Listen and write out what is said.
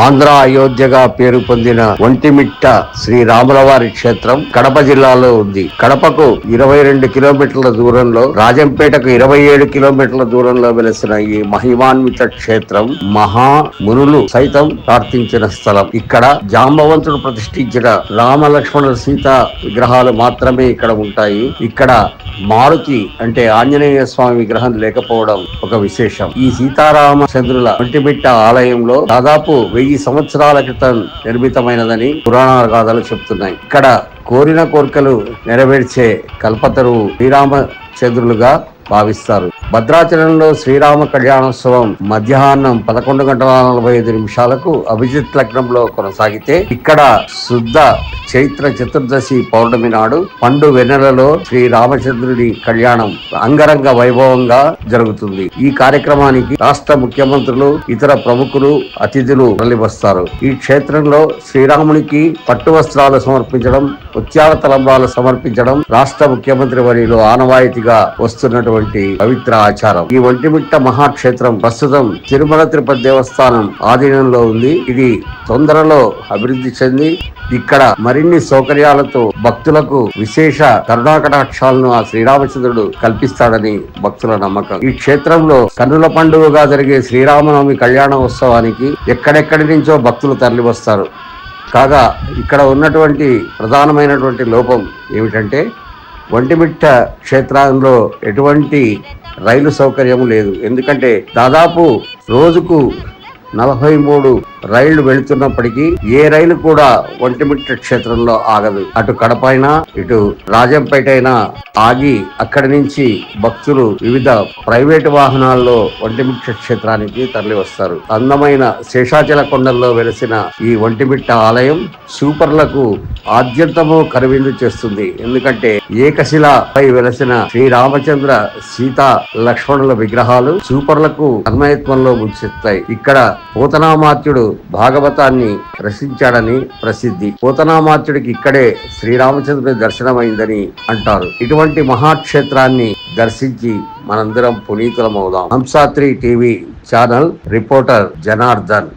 ఆంధ్ర అయోధ్యగా పేరు పొందిన ఒంటిమిట్ట శ్రీ రాములవారి క్షేత్రం కడప జిల్లాలో ఉంది. కడపకు ఇరవై రెండు కిలోమీటర్ల దూరంలో రాజంపేటకు ఇరవై ఏడు కిలోమీటర్ల దూరంలో వెలసిన ఈ మహిమాన్విత క్షేత్రం మహా మునులు సైతం ప్రార్థించిన స్థలం. ఇక్కడ జాంబవంతుడు ప్రతిష్ఠించిన రామ లక్ష్మణ సీత విగ్రహాలు మాత్రమే ఇక్కడ ఉంటాయి. ఇక్కడ మారుతి అంటే ఆంజనేయ స్వామి విగ్రహం లేకపోవడం ఒక విశేషం. ఈ సీతారామచంద్రుల ఒంటిమిట్ట ఆలయంలో దాదాపు వెయ్యి సంవత్సరాల క్రితం నిర్మితమైనదని పురాణ గాథలు చెప్తున్నాయి. ఇక్కడ కోరిన కోరికలు నెరవేర్చే కల్పతరువు శ్రీరామచంద్రులుగా భావిస్తారు. భద్రాచలంలో శ్రీరామ కళ్యాణోత్సవం మధ్యాహ్నం పదకొండు గంటల నలభై ఐదు నిమిషాలకు అభిజిత్ లగ్నంలో కొనసాగితే ఇక్కడ శుద్ధ చైత్ర చతుర్దశి పౌర్ణమి నాడు పండు వెన్నెలలో శ్రీ రామచంద్రుడి కళ్యాణం అంగరంగ వైభవంగా జరుగుతుంది. ఈ కార్యక్రమానికి రాష్ట్ర ముఖ్యమంత్రులు ఇతర ప్రముఖులు అతిథులు తరలివస్తారు. ఈ క్షేత్రంలో శ్రీరామునికి పట్టు వస్త్రాలు సమర్పించడం ముత్యాల తలంబాలు సమర్పించడం రాష్ట్ర ముఖ్యమంత్రి వరిలో ఆనవాయితీగా వస్తున్నటువంటి పవిత్ర ఆచారం. ఈ ఒంటిమిట్ట మహాక్షేత్రం ప్రస్తుతం తిరుమల తిరుపతి దేవస్థానం ఆధీనంలో ఉంది. ఇది తొందరలో అభివృద్ధి చెంది ఇక్కడ మరిన్ని సౌకర్యాలతో భక్తులకు విశేష కరుణాకటాక్షాలను ఆ శ్రీరామచంద్రుడు కల్పిస్తాడని భక్తుల నమ్మకం. ఈ క్షేత్రంలో కన్నుల పండుగగా జరిగే శ్రీరామనవమి కళ్యాణ ఉత్సవానికి ఎక్కడెక్కడి నుంచో భక్తులు తరలివస్తారు. కాగా ఇక్కడ ఉన్నటువంటి ప్రధానమైనటువంటి లోపం ఏమిటంటే ఒంటిమిట్ట క్షేత్రంలో ఎటువంటి రైలు సౌకర్యం లేదు. ఎందుకంటే దాదాపు రోజుకు నలభై మూడు రైళ్ళు వెళుతున్నప్పటికీ ఏ రైలు కూడా ఒంటిమిట్ట క్షేత్రంలో ఆగదు. అటు కడప అయినా ఇటు రాజంపేట అయినా ఆగి అక్కడి నుంచి భక్తులు వివిధ ప్రైవేటు వాహనాల్లో ఒంటిమిట్ట క్షేత్రానికి తరలి వస్తారు అందమైన శేషాచల కొండల్లో వెలిసిన ఈ ఒంటిమిట్ట ఆలయం సూపర్లకు ఆద్యంతము కనువిందు చేస్తుంది. ఎందుకంటే ఏకశిలపై వెలసిన శ్రీరామచంద్ర సీత లక్ష్మణుల విగ్రహాలు సూపర్లకు అన్మయత్వంలో ముంచెత్తాయి. ఇక్కడ పూతనామాత్యుడు భాగవతాన్ని రచించాడని ప్రసిద్ధి. పూతనామాత్యుడికి ఇక్కడే శ్రీరామచంద్రుడి దర్శనమైందని అంటారు. ఇటువంటి మహాక్షేత్రాన్ని దర్శించి మనందరం పునీతులమవుదాం. హంసాత్రి టీవీ ఛానల్ రిపోర్టర్ జనార్దన్.